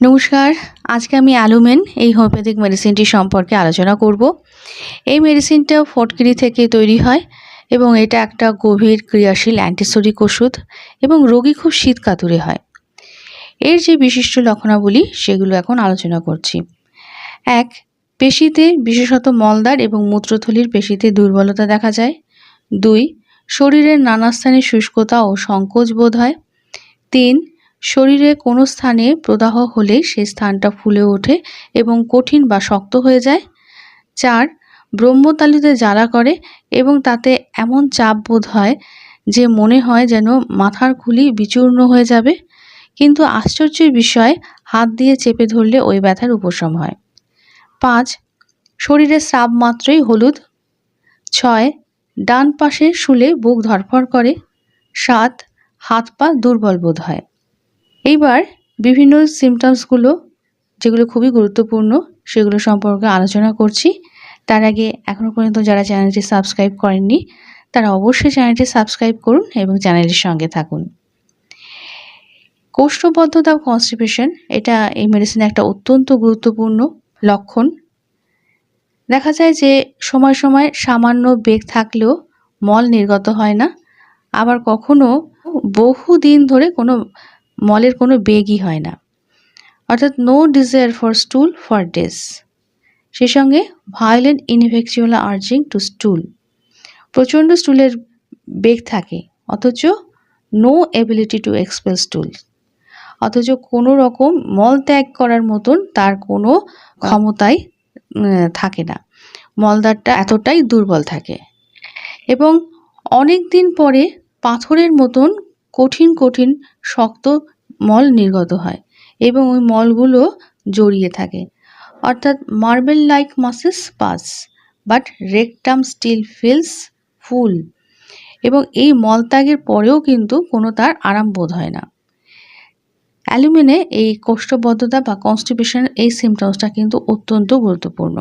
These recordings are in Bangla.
নমস্কার, আজকে আমি অ্যালুমেন, এই হোমিওপ্যাথিক মেডিসিনটি সম্পর্কে আলোচনা করব। এই মেডিসিনটা ফটকিরি থেকে তৈরি হয় এবং এটা একটা গভীর ক্রিয়াশীল অ্যান্টিসোডিক ওষুধ এবং রোগী খুব শীত কাতুরে হয়। এর যে বিশিষ্ট লক্ষণাবলী, সেগুলো এখন আলোচনা করছি। এক, পেশিতে বিশেষত মলদার এবং মূত্রথলির পেশিতে দুর্বলতা দেখা যায়। দুই, শরীরের নানা স্থানে শুষ্কতা ও সংকোচ বোধ হয়। তিন শরীরে কোনো স্থানে প্রদাহ হলে সেই স্থানটা ফুলে ওঠে এবং কঠিন বা শক্ত হয়ে যায়। চার, ব্রহ্মতালুতে জ্বালা করে এবং তাতে এমন চাপ বোধ হয় যে মনে হয় যেন মাথার খুলি বিচূর্ণ হয়ে যাবে। কিন্তু আশ্চর্যের বিষয়, হাত দিয়ে চেপে ধরলে ওই ব্যথার উপশম হয়। পাঁচ শরীরে স্রাব মাত্রই হলুদ। ছয়, ডান পাশে শুলে বুক ধরফর করে। সাত, হাত পা দুর্বল বোধ হয়। এইবার বিভিন্ন সিমটমসগুলো যেগুলো খুবই গুরুত্বপূর্ণ, সেগুলো সম্পর্কে আলোচনা করছি। তার আগে এখনও পর্যন্ত যারা চ্যানেলটি সাবস্ক্রাইব করেননি, তারা অবশ্যই চ্যানেলটি সাবস্ক্রাইব করুন এবং চ্যানেলটির সঙ্গে থাকুন। কোষ্ঠবদ্ধতা কনস্টিপেশন এটা এই মেডিসিনের একটা অত্যন্ত গুরুত্বপূর্ণ লক্ষণ। দেখা যায় যে সময় সময় সামান্য বেগ থাকলেও মল নির্গত হয় না। আবার কখনো বহু দিন ধরে কোনো মলের কোনো বেগই হয় না। অর্থাৎ no desire for stool for days সেই সঙ্গে violent ineffectual urging to stool প্রচণ্ড স্টুলের বেগ থাকে, অথচ no ability to expel stool অথচ কোনো রকম মল ত্যাগ করার মতন তার কোনো ক্ষমতাই থাকে না। মলদারটা এতটাই দুর্বল থাকে। এবং অনেক দিন পরে পাথরের মতন কঠিন কঠিন শক্ত মল নির্গত হয় এবং ওই মলগুলো জড়িয়ে থাকে। অর্থাৎ marble like masses pass but rectum still feels full এবং এই মলত্যাগের পরেও কিন্তু কোনো তার আরাম বোধ হয় না। অ্যালুমিনে এই কোষ্ঠবদ্ধতা বা কনস্টিপেশন এই সিমটমসটা কিন্তু অত্যন্ত গুরুত্বপূর্ণ।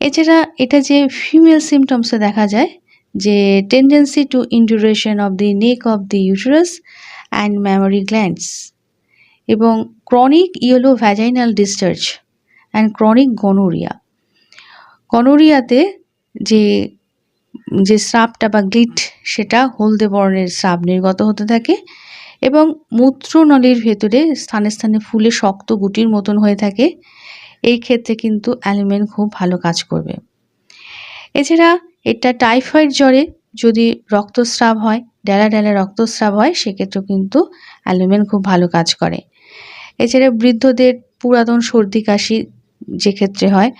এছাড়া এটা যে ফিমেল সিমটমসে দেখা যায় যে tendency to induration of the neck of the uterus and memory glands এবং chronic yellow vaginal discharge and chronic gonorrhoea গনোরিয়াতে যে যে স্রাবটা বা গ্লিট সেটা হলদে বর্ণের স্রাব নির্গত হতে থাকে এবং মূত্রনলীর ভেতরে স্থানে স্থানে ফুলে শক্ত গুটির মতন হয়ে থাকে। এই ক্ষেত্রে কিন্তু অ্যালুমেন খুব ভালো কাজ করবে। এছাড়া এটা টাইফয়েড জ্বরে যদি রক্তস্রাব হয়, ডেলা ডেলা রক্তস্রাব হয়, সেক্ষেত্রেও কিন্তু অ্যালুমেন খুব ভালো কাজ করে। এছাড়া বৃদ্ধদের পুরাতন সর্দি কাশি যে ক্ষেত্রে হয়,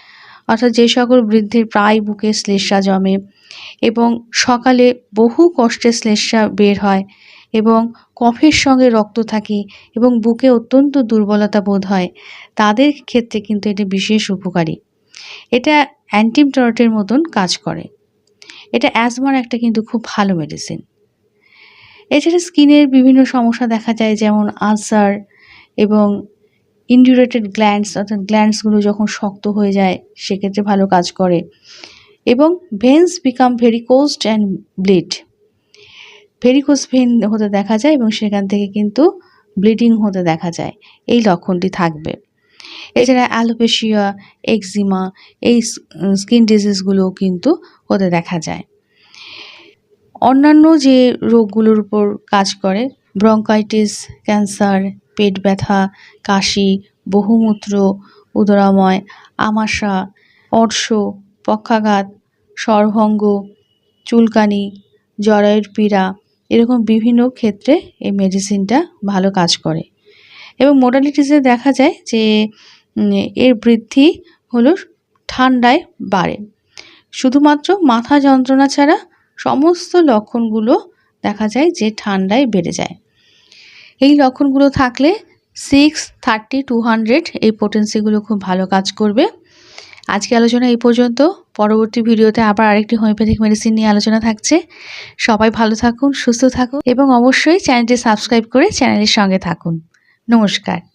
অর্থাৎ যে সকল বৃদ্ধের প্রায় বুকে শ্লেষা জমে এবং সকালে বহু কষ্টে শ্লেষা বের হয় এবং কফের সঙ্গে রক্ত থাকে এবং বুকে অত্যন্ত দুর্বলতা বোধ হয়, তাদের ক্ষেত্রে কিন্তু এটা বিশেষ উপকারী। এটা অ্যান্টিমটরটের মতন কাজ করে। এটা অ্যাজমার একটা কিন্তু খুব ভালো মেডিসিন এছাড়া স্কিনের বিভিন্ন সমস্যা দেখা যায়, যেমন আলসার এবং ইনডিউরেটেড গ্ল্যান্ডস অর্থাৎ গ্ল্যান্ডসগুলো যখন শক্ত হয়ে যায়, সেক্ষেত্রে ভালো কাজ করে এবং veins become varicosed and bleed varicose vein হতে দেখা যায় এবং সেখান থেকে কিন্তু ব্লিডিং হতে দেখা যায়। এই লক্ষণটি থাকবে। এছাড়া অ্যালোপেশিয়া, এক্সিমা এই স্কিন ডিজিজগুলোও কিন্তু হতে দেখা যায়। অন্যান্য যে রোগগুলোর উপর কাজ করে, ব্রঙ্কাইটিস, ক্যান্সার, পেট ব্যথা, কাশি, বহুমূত্র, উদরাময়, আমাশা, অর্শ, পক্ষাঘাত, স্বরভঙ্গ, চুলকানি, জরায়ুর পীড়া, এরকম বিভিন্ন ক্ষেত্রে এই মেডিসিনটা ভালো কাজ করে। এবং মোডালিটিসে দেখা যায় যে এর বৃদ্ধি হলো ঠান্ডায় বাড়ে। শুধুমাত্র মাথা যন্ত্রণা ছাড়া সমস্ত লক্ষণগুলো দেখা যায় যে ঠান্ডায় বেড়ে যায়। এই লক্ষণগুলো থাকলে সিক্স থার্টি টু হান্ড্রেড এই পোটেন্সিগুলো খুব ভালো কাজ করবে। আজকে আলোচনা এই পর্যন্ত। পরবর্তী ভিডিওতে আবার আরেকটি হোমিওপ্যাথিক মেডিসিন নিয়ে আলোচনা থাকছে। সবাই ভালো থাকুন, সুস্থ থাকুন এবং অবশ্যই চ্যানেলটি সাবস্ক্রাইব করে চ্যানেলের সঙ্গে থাকুন। নমস্কার।